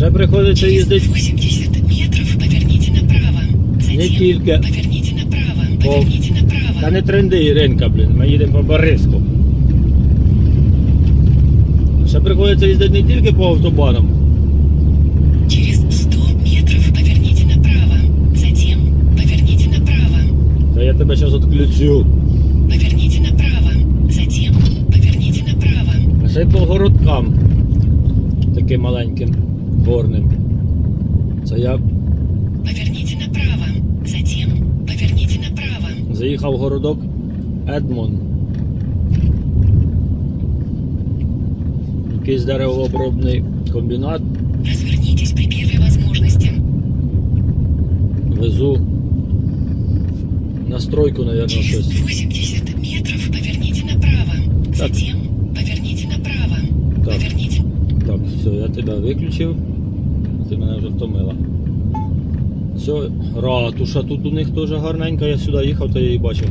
Ще приходиться їздити 80 метров поверните направо. Затем Не тільки. поверните направо. По- Поверните направо. Та не тренди, Іринка, блін, ми їдемо по Бориску. Ще приходиться їздити не тільки по автобанам, Через 100 метров поверните направо. Затем поверните направо. та я тебе зараз відключу. Поверните направо. Затем поверните направо. А ще й по городкам таким маленьким, горним. Це я Поверните направо. Затем поверните направо. заїхав в городок Едмон. Якийсь деревообробний комбінат. Развернитесь при первой возможности. Везу на стройку, мабуть, Через щось. 80 метров поверните направо. Так. Затем поверните направо. Так. Поверните. Так, все, я тебе виключив. Втомила. Все, ратуша тут у них теж гарненька, я сюди їхав, я її бачив.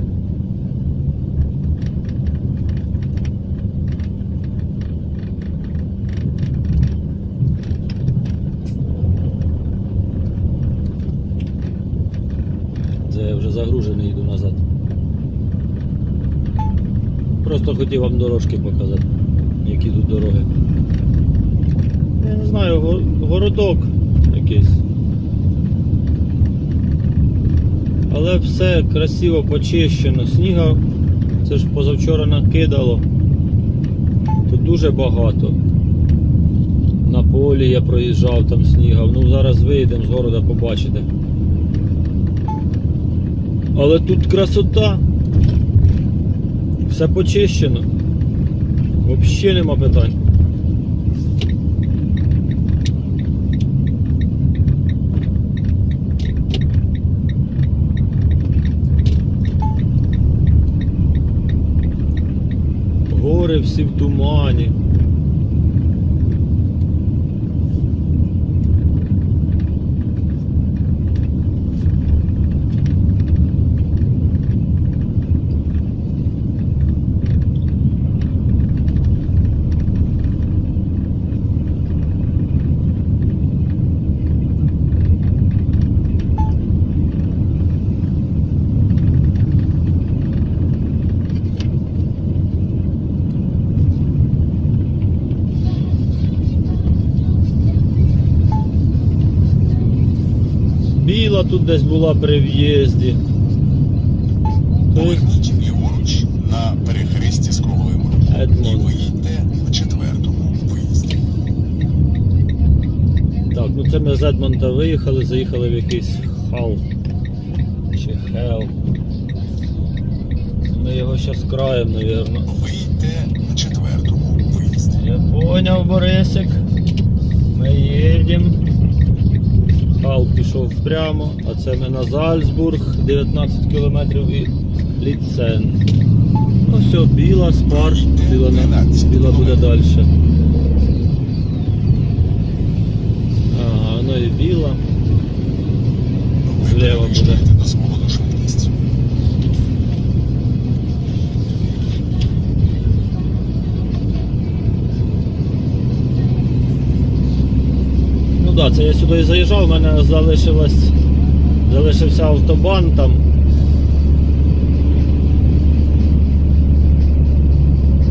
Це я вже загружений йду назад. Просто хотів вам дорожки показати, які тут дороги. Я не знаю, городок якийсь. Але все красиво почищено. Сніга це ж позавчора накидало. Тут дуже багато. На полі я проїжджав там сніга. Ну зараз вийдемо з города побачите. Але тут красота. Все почищено. Взагалі нема питань. Гори всі в тумані. Біла тут десь була при в'їзді. Поверніть ліворуч на перехресті з рухом Едмон. і виїдьте на четвертому виїзді. Так, ну це ми з Едмонта виїхали, заїхали в якийсь хал. Чи хел. Ми його зараз краєм, напевно. Виїдьте на четвертому виїзді. Я поняв, Борисик. Ми їдемо. Хал пішов прямо, а це ми на Зальцбург, 19 км від Ліцен. Ну все, біла, спарш, біла, на, біла буде далі. Ага, ну і біла. Зліва буде. Да, це я сюди заїжджав, у мене залишилось, залишився автобан там.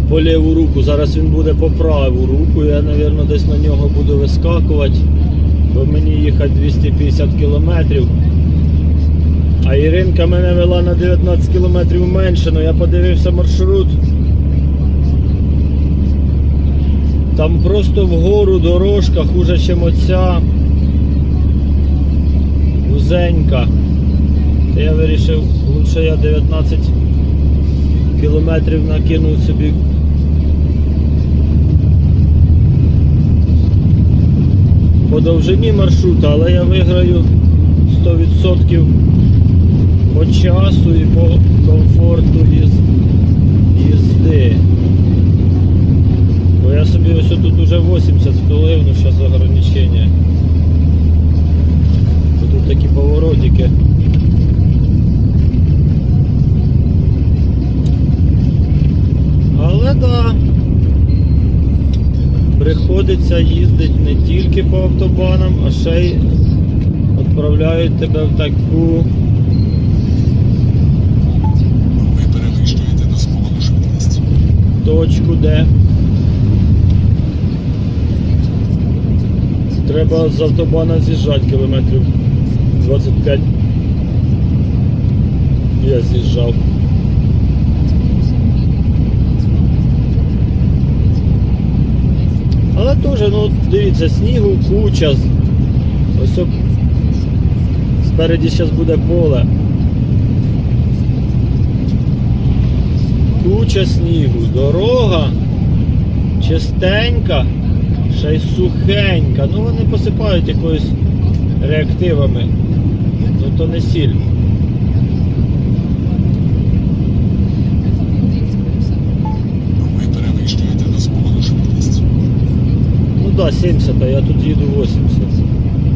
По ліву руку, зараз він буде по праву руку, я, мабуть, десь на нього буду вискакувати, бо мені їхати 250 кілометрів. А Іринка мене вела на 19 кілометрів менше, але я подивився маршрут. Там просто вгору дорожка хуже, ніж оця. Вузенька. Та я вирішив, лучше я 19 кілометрів накину собі. По довжині маршрута, але я виграю 100% по часу і по комфорту їз- їзди. Бо я собі ось тут уже 80 втулив, ну зараз ограничення. Тут такі поворотики. Але да. Приходить. доводиться їздити не тільки по автобанам, а ще й відправляють тебе в таку Ви перевищуєте дозволену швидкість. точку, де треба з автобана з'їжджати кілометрів 25. Я з'їжджав. Але теж, ну, дивіться, снігу куча. Ось об- спереді зараз буде поле. Куча снігу, дорога чистенька, ще й сухенька. Ну вони посипають якоюсь реактивами. Ну то не сіль. Ну да, 70, а я тут їду 80.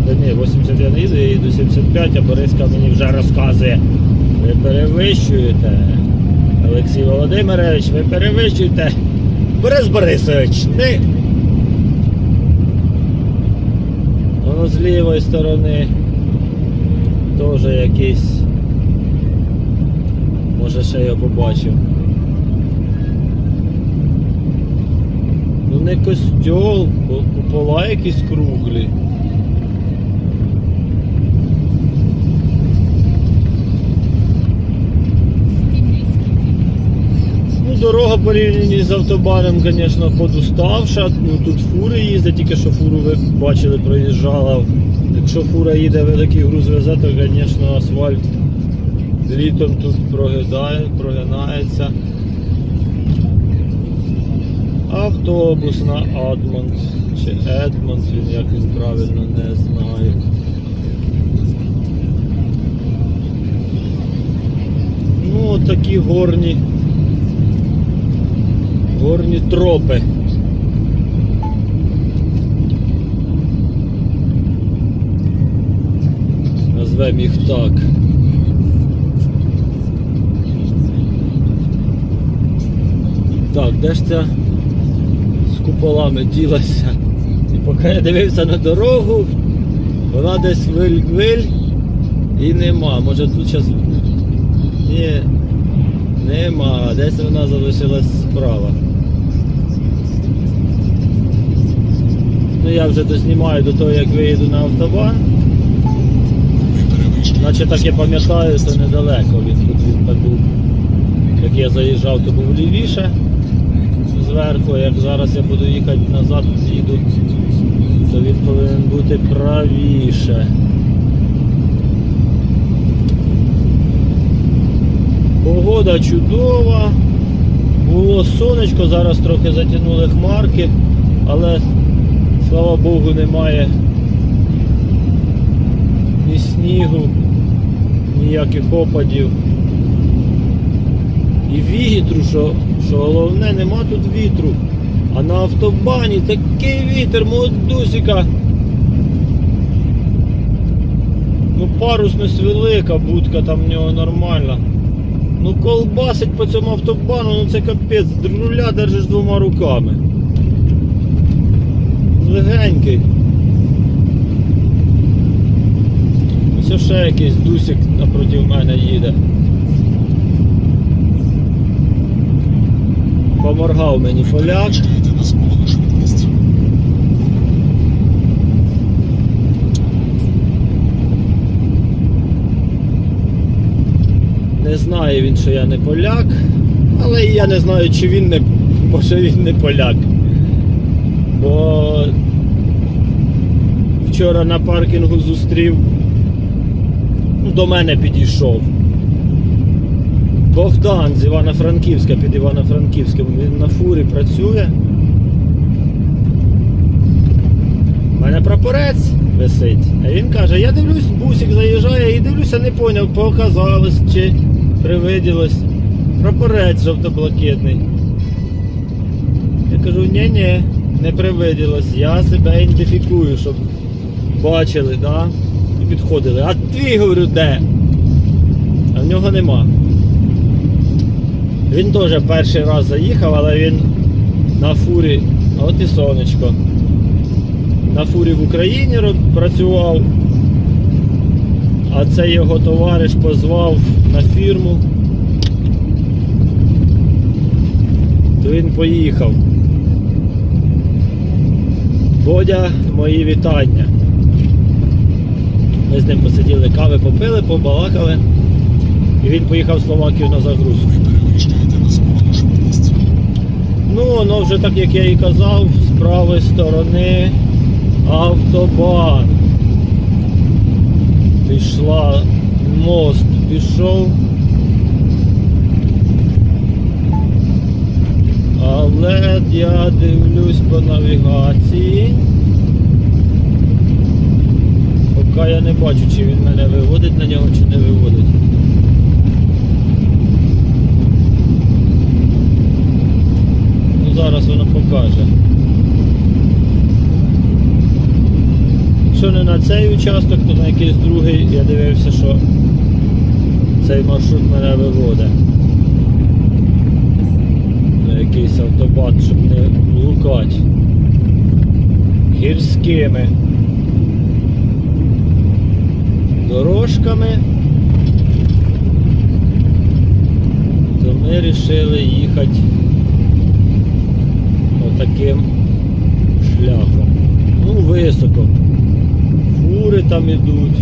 Та ні, 80 я не їду, я їду 75, а Бориска мені вже розказує. Ви перевищуєте. Олексій Володимирович, ви перевищуєте. Борис Борисович, не. Воно з лівої сторони теж якийсь. Може ще я побачив. Ну не костьол, купола якісь круглі. Дорога порівняно з автобаном, звісно, подуставша. Ну тут фури їздять, тільки що фуру ви бачили, проїжджала. Якщо фура їде, великий груз везе, то, звісно, асфальт літом тут прогидає, прогинається. Автобус на Адмонт чи Едмонт, він як він правильно не знаю. Ну, такі горні. Горні тропи. Назвемо їх так. Так, де ж ця з куполами ділася? І поки я дивився на дорогу, вона десь виль-виль і нема. Може тут зараз. Ні, нема. Десь вона залишилась справа. Ну я вже дознімаю до того, як виїду на автобан. Наче так я пам'ятаю, швидкість. недалеко. Він тут так був. Як я заїжджав, то був лівіше зверху. Як зараз я буду їхати назад, їду, то він повинен бути правіше. Погода чудова. Було сонечко, зараз трохи затягнули хмарки, але слава Богу немає ні снігу, ніяких опадів. І вітру, що, що головне, нема тут вітру. А на автобані такий вітер, молодусіка. Ну парусність велика, будка там в нього нормальна. Ну колбасить по цьому автобану, ну це капець, руля держиш двома руками. Легенький. Ось ще якийсь дусик напроти мене їде. Поморгав мені швидкість. Не знає він, що я не поляк, але я не знаю, чи він не може він не поляк. Бо вчора на паркінгу зустрів, ну, до мене підійшов. Богдан з Івано-Франківська під Івано-Франківським. Він на фурі працює. У мене прапорець висить. А він каже, я дивлюсь, бусик заїжджає і дивлюся, не поняв, показалось чи привиділось. Прапорець жовто-блакитний. Я кажу, ні-ні, не привиділось. Я себе ідентифікую, щоб бачили, да? І підходили. А твій говорю, де? А в нього нема. Він теж перший раз заїхав, але він на фурі. От і сонечко. на фурі в Україні працював, а цей його товариш позвав на фірму. То він поїхав. Бодя, мої вітання. Ми з ним посиділи кави, попили, побалакали. І він поїхав в Словакію на загрузку. Ну, воно вже так, як я і казав, з правої сторони автобан. Пішла, мост пішов. Але я дивлюсь по навігації. Поки я не бачу, чи він мене виводить на нього, чи не виводить. Ну, зараз воно покаже. Якщо не на цей участок, то на якийсь другий я дивився, що цей маршрут мене виводить. Якийсь автобан, щоб не блукати. Гірськими дорожками. То ми вирішили їхати отаким шляхом. Ну, високо. Фури там ідуть.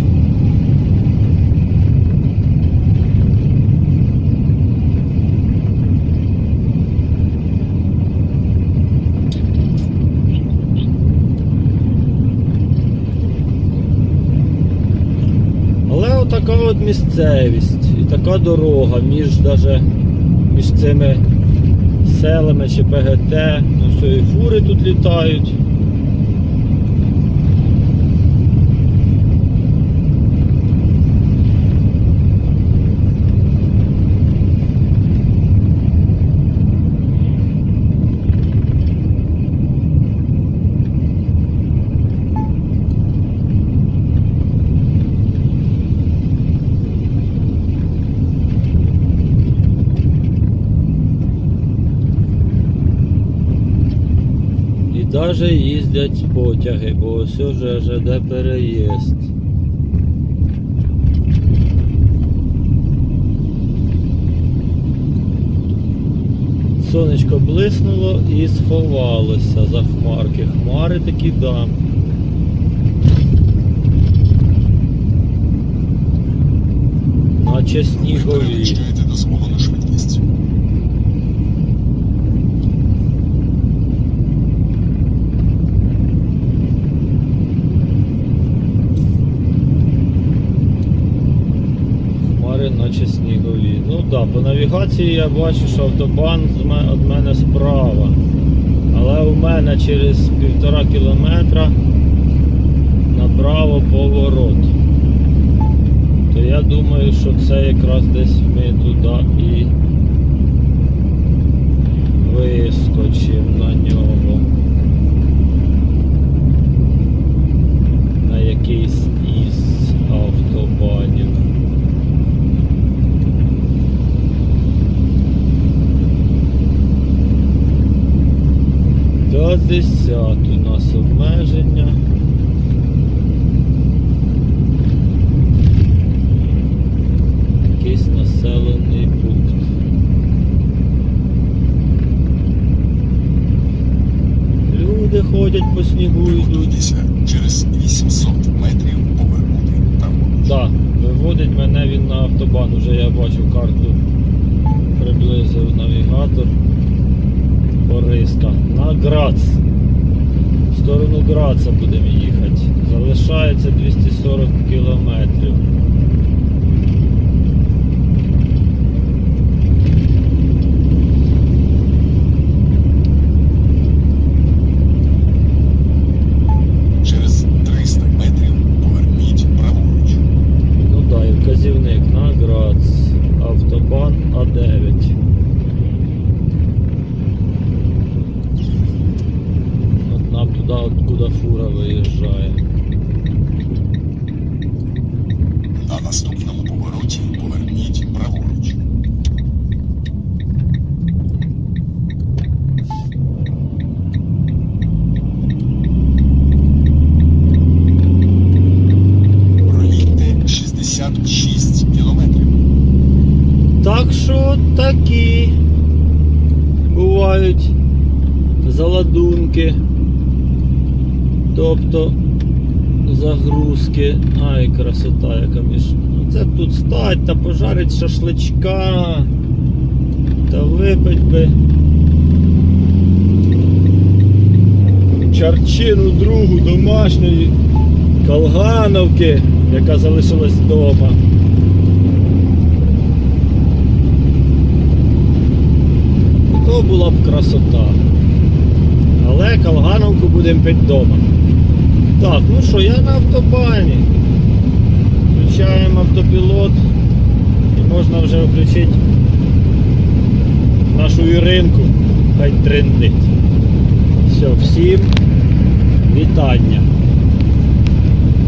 Але отака от місцевість і така дорога між даже між цими селами чи ПГТ. Ну все, і фури тут літають. І навіть їздять потяги, бо ось вже ЖД переїзд. Сонечко блиснуло і сховалося за хмарки. Хмари такі да. Наче снігові. перевищуєте дозволену швидкість. Хмари наче снігові. Ну так, да, по навігації я бачу, що автобан від мене справа. Але у мене через півтора кілометра направо поворот. То я думаю, що це якраз десь ми туди і вискочимо на нього. 60 у нас обмеження. Якийсь населений пункт. Люди ходять по снігу йдуть. Через 800 метрів повернути там. Так, виводить мене він на автобан, уже я бачив карту, приблизив навігатор. Бориска. На Грац. В сторону Граца будемо їхати. Залишається 240 кілометрів. Через 300 метрів поверніть праворуч. Ну так, і вказівник на Грац. Автобан А9. От нам туди, откуда фура виїжджає. На такі бувають заладунки. Тобто загрузки. Ай, красота яка між. Це тут стать та пожарить шашличка. Та випить би. Чарчину другу домашньої колгановки, яка залишилась вдома. То була б красота. Але колгановку будемо пити вдома. Так, ну що, я на автобані. Включаємо автопілот і можна вже включити нашу Іринку. Хай трендить. Все, всім вітання.